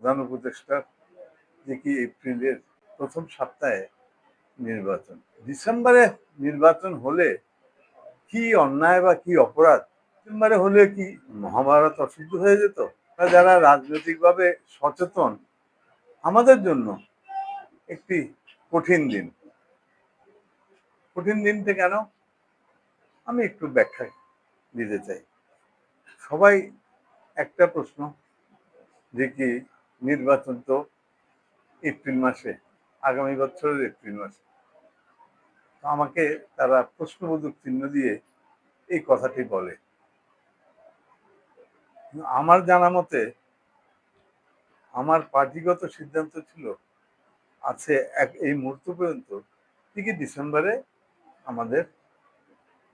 প্রধান উপদেষ্টার যে কি এপ্রিলের প্রথম সপ্তাহে নির্বাচন। ডিসেম্বরে নির্বাচন হলে কি অন্যায় বা কি অপরাধ? ডিসেম্বরে হলে কি মহাভারত অশুদ্ধ হয়ে যেত? যারা রাজনৈতিকভাবে সচেতন, আমাদের জন্য একটি কঠিন দিন। কঠিন দিনটা কেন? আমি একটু ব্যাখ্যা দিতে চাই। সবাই একটা প্রশ্ন যে কি নির্বাচন তো এপ্রিল মাসে, আগামী বছরের এপ্রিল মাসে। আমাকে তারা প্রশ্নবোধক চিহ্ন দিয়ে এই কথাটি বলে। আমার জানা মতে, আমার পার্টিগত সিদ্ধান্ত ছিল, আছে এক, এই মুহূর্ত পর্যন্ত ঠিকই ডিসেম্বরে আমাদের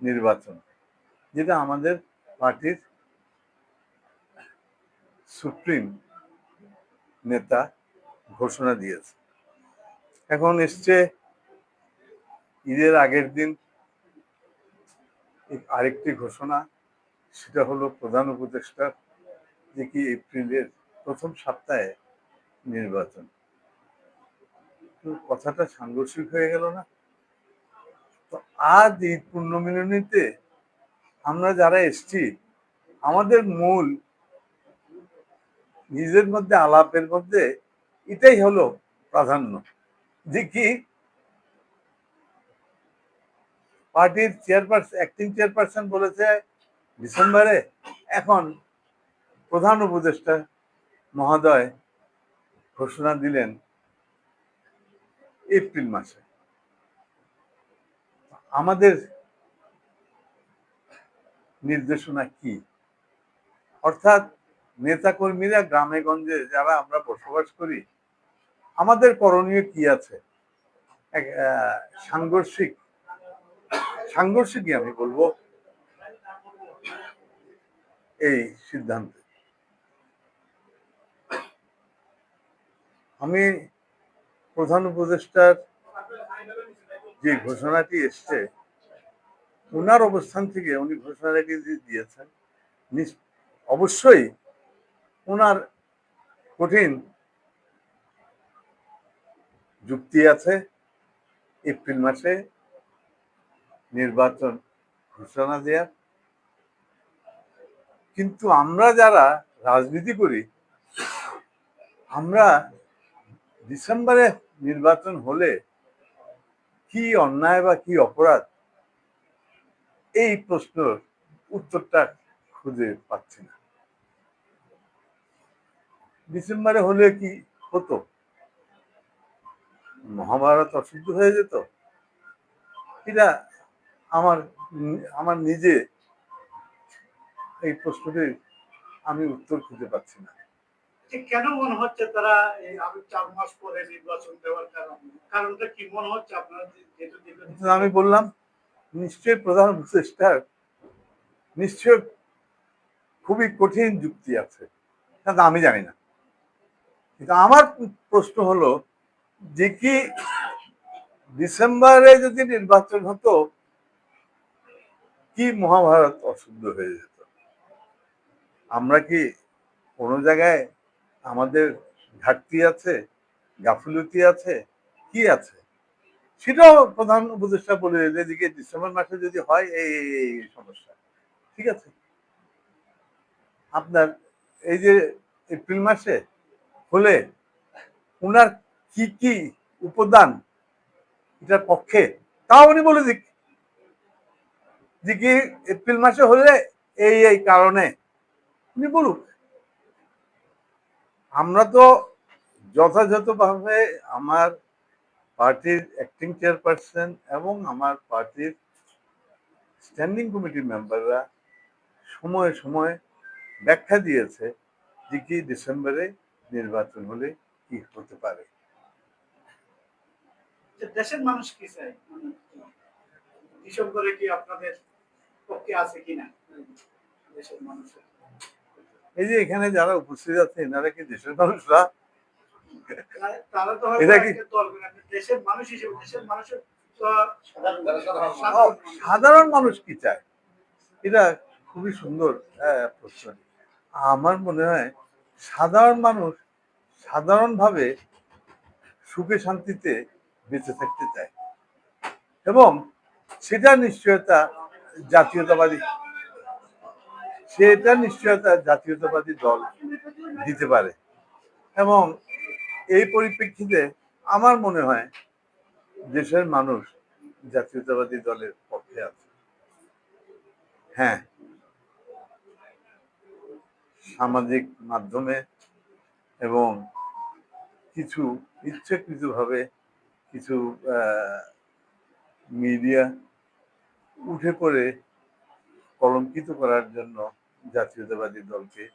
নির্বাচন, যেটা আমাদের পার্টির সুপ্রিম নেতা ঘোষণা দিয়েছে। এখন এসছে ঈদের আগের দিন আরেকটি ঘোষণা, সেটা হলো প্রধান উপদেষ্টার যে কি এপ্রিলের প্রথম সপ্তাহে নির্বাচন। কথাটা সাংঘর্ষিক হয়ে গেল না। তো আজ এই পূর্ণ পূর্ণমিলনীতে আমরা যারা এসছি, আমাদের মূল নিজের মধ্যে, আলাপের মধ্যে এটাই হলো প্রাধান্য। যে কি? পার্টির চেয়ারপারসন অ্যাক্টিং চেয়ারপারসন বলেছে ডিসেম্বরে, এখন প্রধান উপদেষ্টা মহোদয় ঘোষণা দিলেন এপ্রিল মাসে। আমাদের নির্দেশনা কি? অর্থাৎ নেতাকর্মীরা গ্রামে গঞ্জে যারা আমরা বসবাস করি, আমাদের করণীয় কি আছে? সাংঘর্ষিক, সাংঘর্ষিকই আমি বলব এই সিদ্ধান্তে। আমি প্রধান উপদেষ্টার যে ঘোষণাটি এসছে ওনার অবস্থান থেকে উনি ঘোষণাটি দিয়েছেন অবশ্যই ওনার কঠিন যুক্তি আছে। এপ্রিল মাসে নির্বাচন ঘোষণা দেয়া। কিন্তু আমরা যারা রাজনীতি করি, আমরা ডিসেম্বরে নির্বাচন হলে কি অন্যায় বা কি অপরাধ? এই প্রশ্নের উত্তরটা খুঁজে পাচ্ছি না। ডিসেম্বরে হলে কি হতো? মহাভারত অশুদ্ধ হয়ে যেত? এটা আমার আমার নিজে এই প্রশ্নটির আমি উত্তর খুঁজে পাচ্ছি না। কেন মনে হচ্ছে তারা এই আরও চার মাস পরে নির্বাচন দেওয়ার কারণ? কারণটা কি মনে হচ্ছে আপনারা আমি বললাম নিশ্চয়ই প্রধান উপদেষ্টার নিশ্চয় খুবই কঠিন যুক্তি আছে। কিন্তু আমি জানি না। কিন্তু আমার প্রশ্ন হলো, যে কি ডিসেম্বরে যদি নির্বাচন হতো, কি মহাভারত অশুদ্ধ হয়ে যেত? আমরা কি কোনো জায়গায় আমাদের ঘাটতি আছে, গাফিলতি আছে? কি আছে? সেটাও প্রধান উপদেষ্টা বলে এদিকে ডিসেম্বর মাসে যদি হয় এই সমস্যা। ঠিক আছে? আপনার এই যে এপ্রিল মাসে হলে উনার কি কি উপাদান এটার পক্ষে? তাও উনি বলে দিক। যে কি এপ্রিল মাসে হলে এই এই কারণে উনি বলুক। আমরা তো যথাযথভাবে আমার পার্টির অ্যাক্টিং চেয়ারপারসন এবং আমার পার্টির স্ট্যান্ডিং কমিটির মেম্বাররা সময়ে সময়ে ব্যাখ্যা দিয়েছে যে কি ডিসেম্বরে নির্বাচন হলে কি হতে পারে? দেশের মানুষ কি চায়? ডিসেম্বরে কি আপনাদের পক্ষে আছে কিনা? দেশের মানুষের এই যে এখানে যারা উপস্থিত আছে এনারা কি দেশের মানুষরা? সাধারণ মানুষ। কি চায়? এটা খুবই সুন্দর আহ, প্রশ্ন। আমার মনে হয় সাধারণ মানুষ সাধারণভাবে সুখে শান্তিতে বেঁচে থাকতে চায়। এবং সেটা নিশ্চয়তা জাতীয়তাবাদী, সেটা নিশ্চয়তা জাতীয়তাবাদী দল দিতে পারে। এবং এই পরিপ্রেক্ষিতে আমার মনে হয় দেশের মানুষ জাতীয়তাবাদী দলের পক্ষে আছে। হ্যাঁ সামাজিক মাধ্যমে এবং কিছু ইচ্ছাকৃতভাবে কিছু মিডিয়া উঠে পড়ে কলঙ্কিত করার জন্য জাতীয়তাবাদী দলকে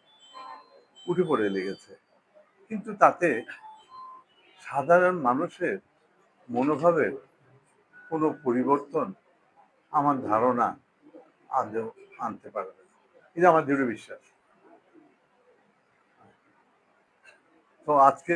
উঠে পড়ে লেগেছে। কিন্তু তাতে সাধারণ মানুষের মনোভাবের কোনো পরিবর্তন আমার ধারণা আদৌ আনতে পারবে না। এটা আমার দৃঢ় বিশ্বাস। তো আজকে